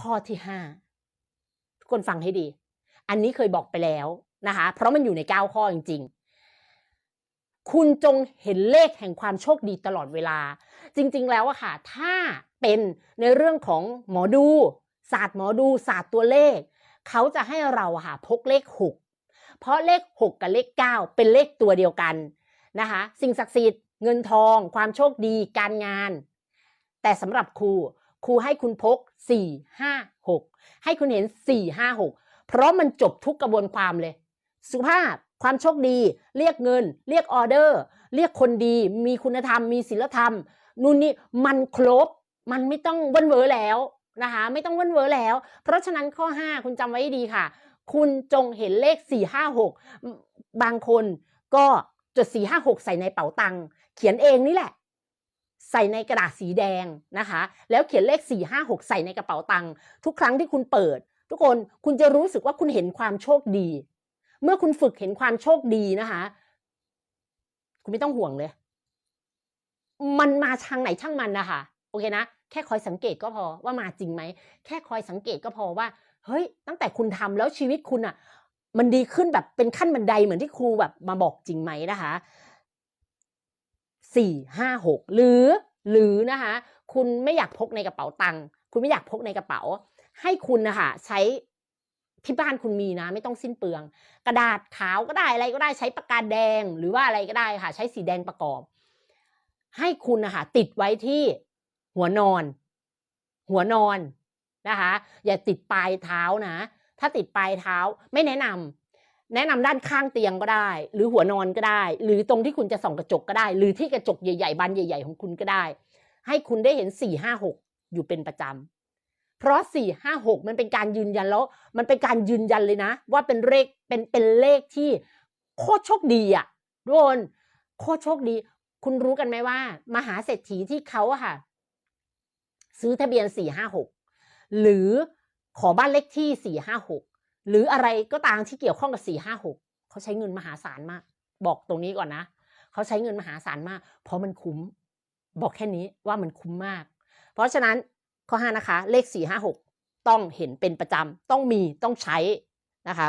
ข้อที่ห้าทุกคนฟังให้ดี อันนี้เคยบอกไปแล้วนะคะ เพราะมันอยู่ในเก้าข้อจริง ๆ คุณจงเห็นเลขแห่งความโชคดีตลอดเวลา จริง ๆ แล้วอะค่ะ ถ้าเป็นในเรื่องของหมอดู ศาสตร์หมอดู ศาสตร์ตัวเลข เขาจะให้เราค่ะพกเลข6เพราะเลข6กับเลข9เป็นเลขตัวเดียวกันนะคะ สิ่งศักดิ์สิทธิ์เงินทอง ความโชคดีการงาน แต่สำหรับครู ครูให้คุณพก 4 5 6 ให้คุณเห็น 4 5 6 เพราะมันจบทุกกระบวนความเลย สุภาพความโชคดี เรียกเงิน เรียกออเดอร์ เรียกคนดี มีคุณธรรม มีศีลธรรม นู่นนี่มันครบ มันไม่ต้องเว้นเวอแล้วนะคะ ไม่ต้องเว้นเวอแล้ว เพราะฉะนั้นข้อ 5 คุณจำไว้ให้ดีค่ะ คุณจงเห็นเลข 4 5 6 บางคนก็จด 4 5 6 ใส่ในเป๋าตังค์เขียนเองนี่แหละ ใส่ในกระดาษสีแดงนะคะ แล้วเขียนเลข 4 5 6 ใส่ในกระเป๋าตังค์ทุกครั้งที่คุณเปิด ทุกคนคุณจะรู้สึกว่าคุณเห็นความโชคดี เมื่อคุณฝึกเห็นความโชคดีนะคะ คุณไม่ต้องห่วงเลย มันมาทางไหนช่างมันนะคะโอเคนะแค่คอยสังเกตก็พอว่ามาจริงไหมแค่คอยสังเกตก็พอว่า เฮ้ย ตั้งแต่คุณทำแล้วชีวิตคุณอะ่ะ มันดีขึ้นแบบเป็นขั้นบันไดเหมือนที่ครูแบบมาบอกจริงไหมนะคะ สี่ห้าหกหรือหรือนะคะคุณไม่อยากพกในกระเป๋าตังค์คุณไม่อยากพกในกระเป๋า ให้คุณนะคะใช้ที่บ้านคุณมีนะไม่ต้องสิ้นเปลือง กระดาษขาวก็ได้อะไรก็ได้ใช้ปากกาแดงหรือว่าอะไรก็ได้ค่ะ ใช้สีแดงประกอบ ให้คุณนะคะติดไว้ที่หัวนอน หัวนอนนะคะ อย่าติดปลายเท้านะ ถ้าติดปลายเท้าไม่แนะนำ แนะนำด้านข้างเตียงก็ได้ หรือหัวนอนก็ได้ หรือตรงที่คุณจะส่องกระจกก็ได้ หรือที่กระจกใหญ่ๆบานใหญ่ ๆ ของคุณก็ได้ ให้คุณได้เห็นสี่ห้าหกอยู่เป็นประจำเพราะสี่ห้าหกมันเป็นการยืนยันแล้ว มันเป็นการยืนยันเลยนะ ว่าเป็นเลขเป็นเป็นเลขที่โคตรโชคดีอะทุกคนโคตรโชคดี คุณรู้กันไหมว่า มหาเศรษฐีที่เขาอะค่ะ ซื้อทะเบียนสี่ห้าหกหรือขอบ้านเลขที่สี่ห้าหก หรืออะไรก็ตามที่เกี่ยวข้องกับสี่ห้าหกเขาใช้เงินมหาศาลมาก บอกตรงนี้ก่อนนะเขาใช้เงินมหาศาลมาก เพราะมันคุ้ม บอกแค่นี้ว่ามันคุ้มมาก เพราะฉะนั้นข้อห้านะคะ เลขสี่ห้าหกต้องเห็นเป็นประจำต้องมีต้องใช้นะคะ